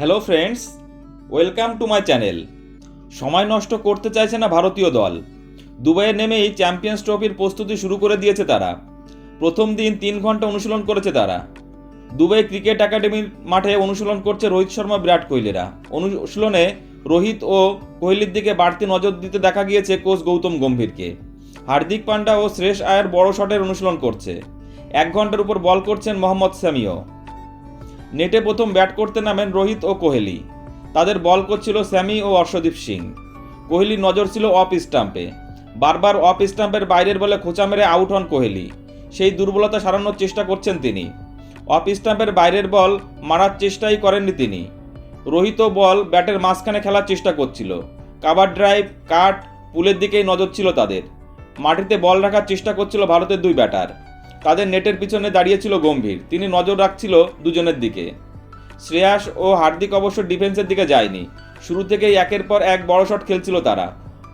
Hello friends welcome to my channel সময় নষ্ট করতে চাইছে না ভারতীয় দল। দুবাইয়ে নেমেই চ্যাম্পিয়ন্স ট্রফির প্রস্তুতি শুরু করে দিয়েছে তারা। প্রথম দিন তিন ঘণ্টা অনুশীলন করেছে তারা। দুবাই ক্রিকেট একাডেমির মাঠে অনুশীলন করছে রোহিত শর্মা, বিরাট কোহলিরা। অনুশীলনে রোহিত ও কোহলির দিকে বাড়তি নজর দিতে দেখা গিয়েছে কোচ গৌতম গম্ভীরকে। হার্দিক পান্ডা ও শ্রেষ আয়ার বড় শটের অনুশীলন করছে। এক ঘণ্টার উপর বল করছেন মোহাম্মদ সামিও। নেটে প্রথম ব্যাট করতে নামেন রোহিত ও কোহলি। তাদের বল করছিল স্যামি ও অর্শদীপ সিং। কোহলির নজর ছিল অফ স্টাম্পে। বারবার অফ স্টাম্পের বাইরের বলে খোঁচা মেরে আউট হন কোহলি। সেই দুর্বলতা সারানোর চেষ্টা করছেন তিনি। অফ স্টাম্পের বাইরের বল মারার চেষ্টাই করেননি তিনি। রোহিত বল ব্যাটের মাঝখানে খেলার চেষ্টা করছিল। কাভার ড্রাইভ, কাট, পুলের দিকেই নজর ছিল তাদের। মাটিতে বল রাখার চেষ্টা করছিল ভারতের দুই ব্যাটার। তাদের নেটের পিছনে দাঁড়িয়েছিল গম্ভীর। তিনি নজর রাখছিল দুজনের দিকে। শ্রেয়াস ও হার্দিক অবশ্য ডিফেন্সের দিকে যায়নি। শুরু থেকেই একের পর এক বড় শট খেলছিল তারা।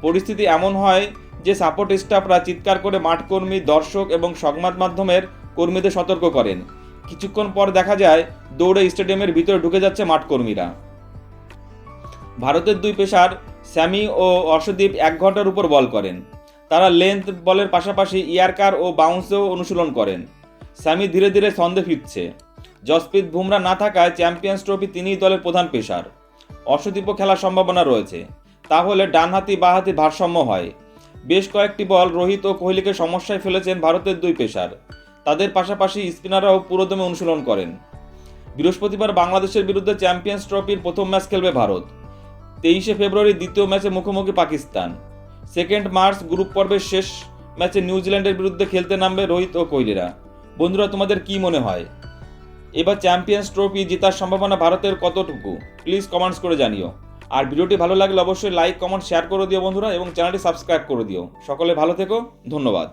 পরিস্থিতি এমন হয় যে সাপোর্ট স্টাফরা চিৎকার করে মাঠকর্মী, দর্শক এবং সংবাদ মাধ্যমের কর্মীদের সতর্ক করেন। কিছুক্ষণ পর দেখা যায়, দৌড়ে স্টেডিয়ামের ভিতরে ঢুকে যাচ্ছে মাঠকর্মীরা। ভারতের দুই পেশার স্যামি ও অর্শদীপ এক ঘণ্টার উপর বল করেন। তারা লেন্থ বলের পাশাপাশি ইয়ারকার ও বাউন্সেও অনুশীলন করেন। স্যামি ধীরে ধীরে ছন্দে ফিরছে। জসপ্রীত বুমরা না থাকায় চ্যাম্পিয়ন্স ট্রফি তিনিই দলের প্রধান পেশার অর্শদীপও খেলার সম্ভাবনা রয়েছে। তাহলে ডানহাতি, বাহাতি ভারসাম্য হয়। বেশ কয়েকটি বল রোহিত ও কোহলিকে সমস্যায় ফেলেছেন ভারতের দুই পেশার তাদের পাশাপাশি স্পিনাররাও পুরোদমে অনুশীলন করেন। বৃহস্পতিবার বাংলাদেশের বিরুদ্ধে চ্যাম্পিয়ন্স ট্রফির প্রথম ম্যাচ খেলবে ভারত। তেইশে ফেব্রুয়ারি দ্বিতীয় ম্যাচে মুখোমুখি পাকিস্তান। সেকেন্ড মার্চ গ্রুপ পর্বের শেষ ম্যাচে নিউজিল্যান্ডের বিরুদ্ধে খেলতে নামবে রোহিত ও কোহলিরা। বন্ধুরা, তোমাদের কি মনে হয়? এবার চ্যাম্পিয়ন্স ট্রফি জেতার সম্ভাবনা ভারতের কতটুকু? প্লিজ কমেন্টস করে জানিও। আর ভিডিওটি ভালো লাগলে অবশ্যই লাইক, কমেন্ট, শেয়ার করে দিও বন্ধুরা এবং চ্যানেলটি সাবস্ক্রাইব করে দিও। সকলে ভালো থেকো, ধন্যবাদ।